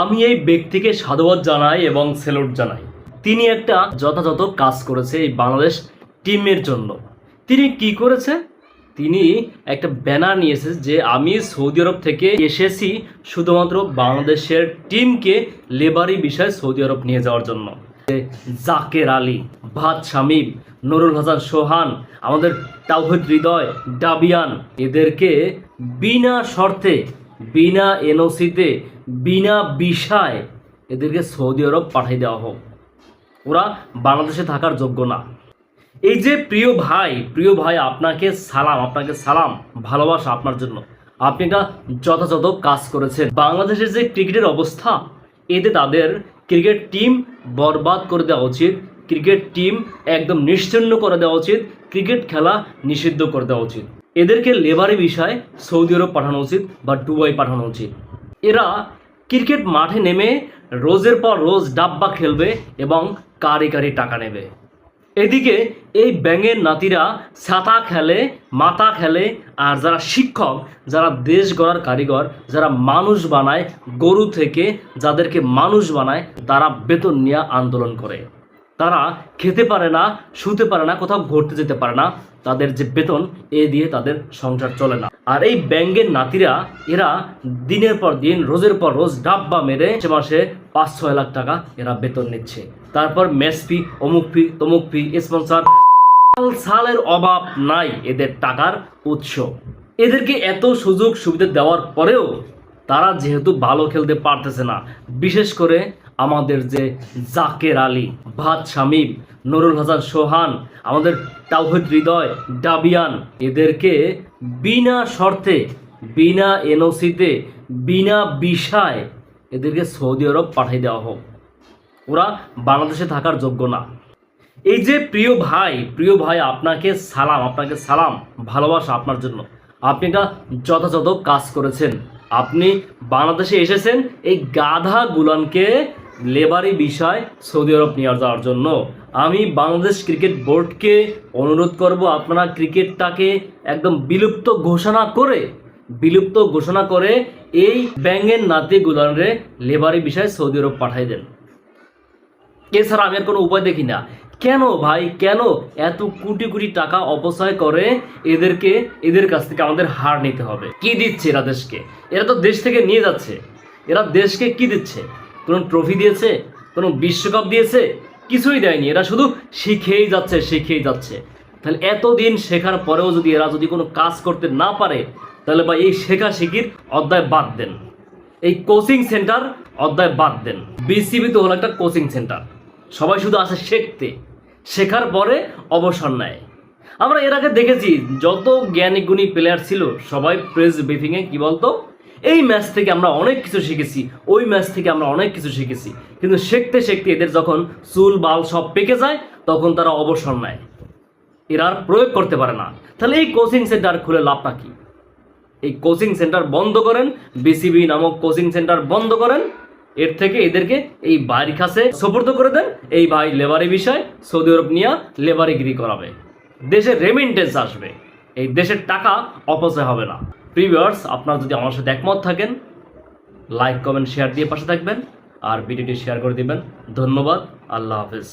আমি এই ব্যক্তিকে সাধুবাদ জানাই এবং সেলুট জানাই। তিনি একটা যথাযথ কাজ করেছে এই বাংলাদেশ টিমের জন্য। তিনি কি করেছে? তিনি একটা ব্যানার নিয়েছে যে আমি সৌদি আরব থেকে এসেছি শুধুমাত্র বাংলাদেশের টিমকে লেবারি বিষয়ে সৌদি আরব নিয়ে যাওয়ার জন্য। জাকের আলী, ভাত শামিম, নুরুল হাসান সোহান, আমাদের তাওহিদ হৃদয়, ডাবিয়ান, এদেরকে বিনা শর্তে বিনা এনওসিতে বিনা বিষয় এদেরকে সৌদি আরব পাঠিয়ে দেওয়া হোক। ওরা বাংলাদেশে থাকার যোগ্য না। এই যে প্রিয় ভাই প্রিয় ভাই, আপনাকে সালাম আপনাকে সালাম, ভালোবাসা আপনার জন্য। আপনি একটা যথাযথ কাজ করেছেন। বাংলাদেশের যে ক্রিকেটের অবস্থা, এতে তাদের ক্রিকেট টিম বরবাদ করে দেওয়া উচিত, ক্রিকেট টিম একদম নিশ্চিন্ন করে দেওয়া উচিত, ক্রিকেট খেলা নিষিদ্ধ করে দেওয়া উচিত। এদেরকে লেবারি বিষয়ে সৌদি আরব পাঠানো উচিত বা দুবাই পাঠানো উচিত। এরা ক্রিকেট মাঠে নেমে রোজের পর রোজ ডাব্বা খেলবে এবং কারি কারি টাকা নেবে। এদিকে এই ব্যাঙের নাতিরা ছাতা খেলে, মাথা খেলে আর যারা শিক্ষক, যারা দেশ গড়ার কারিগর, যারা মানুষ বানায়, গরু থেকে যাদেরকে মানুষ বানায়, তারা বেতন নিয়ে আন্দোলন করে। তারা খেতে পারে না, শুতে পারে না, কোথাও ঘুরতে যেতে পারে না। তাদের যে বেতন, এ দিয়ে তাদের সংসার চলে না। আর এই ব্যাঙ্গের নাতিরা, এরা দিনের পর দিন, রোজের পর রোজ ডাব্বা মেরে মাসে পাঁচ ছয় লাখ টাকা এরা বেতন নিচ্ছে। তারপর ম্যাচ ফি, অমুক ফি, তমুক ফি, স্পন্সর। সালের অভাব নাই এদের টাকার উৎস। এদেরকে এত সুযোগ সুবিধা দেওয়ার পরেও তারা যেহেতু ভালো খেলতে পারতেছে না, বিশেষ করে আমাদের যে জাকের আলী ভাত শামিম নুরুল হাসান সোহান, আমাদের তাওহিদ হৃদয়, ডাবিয়ান, এদেরকে বিনা শর্তে, বিনা এনওসিতে, বিনা বিষায় এদেরকে সৌদি আরব পাঠিয়ে দেওয়া হোক। ওরা বাংলাদেশে থাকার যোগ্য না। এই যে প্রিয় ভাই প্রিয় ভাই, আপনাকে সালাম আপনাকে সালাম, ভালোবাসা আপনার জন্য। আপনি একটা যথাযথ কাজ করেছেন। আপনি বাংলাদেশে এসেছেন, এই গাধা গুলানকে লেবারি বিষয় সৌদি আরব নিয়ে যাওয়ার জন্য। আমি বাংলাদেশ ক্রিকেট বোর্ডকে অনুরোধ করব, আপনারা ক্রিকেটটাকে একদম বিলুপ্ত ঘোষণা করে, বিলুপ্ত ঘোষণা করে এই ব্যাঙ্গের নাতি গুলানরে লেবারি বিষয়ে সৌদি আরব পাঠাই দেন। এছাড়া আমি আর কোনো উপায় দেখি না। কেন ভাই, কেন এত কোটি কোটি টাকা অপচয় করে এদেরকে, এদের কাছ থেকে আমাদের হার নিতে হবে? কি দিচ্ছে এরা দেশকে? এরা তো দেশ থেকে নিয়ে যাচ্ছে। এরা দেশকে কি দিচ্ছে? কোনো ট্রফি দিয়েছে? কোনো বিশ্বকাপ দিয়েছে? কিছুই দেয়নি। এরা শুধু শিখেই যাচ্ছে শিখেই যাচ্ছে। তাহলে এতদিন শেখার পরেও যদি এরা যদি কোনো কাজ করতে না পারে, তাহলে বা এই শেখা শিখির অধ্যায় বাদ দেন। এই কোচিং সেন্টার অধ্যায় বাদ দেন। বিসিবি তো হলো একটা কোচিং সেন্টার সবাই শুধু আসে শিখতে। শেখার পরে অবসর নেয়। আমরা এর আগে দেখেছি, যত জ্ঞানী গুণী প্লেয়ার ছিল, সবাই প্রেস ব্রিফিংয়ে কী বলতো? এই ম্যাচ থেকে আমরা অনেক কিছু শিখেছি, ওই ম্যাচ থেকে আমরা অনেক কিছু শিখেছি। কিন্তু শিখতে শিখতে এদের যখন চুল, বাল সব পেকে যায়, তখন তারা অবসর নেয়। এরা আর প্রয়োগ করতে পারে না। তাহলে এই কোচিং সেন্টার খুলে লাভটা কি? এই কোচিং সেন্টার বন্ধ করেন বিসিবি নামক কোচিং সেন্টার বন্ধ করেন, এর থেকে এদেরকে এই বাড়ির কাছে সোপর্দ করে দেন, এই ভাই লেবারি বিষয়, সৌদি আরব নিয়ে লেবারিগিরি করাবে। দেশে রেমিন্টেন্স আসবে। এই দেশের টাকা অপচয় হবে না। প্রিভিয়ার্স আপনারা যদি আমার সাথে একমত থাকেন লাইক কমেন্ট শেয়ার দিয়ে পাশে থাকবেন, আর ভিডিওটি শেয়ার করে দিবেন। ধন্যবাদ, আল্লাহ হাফেজ।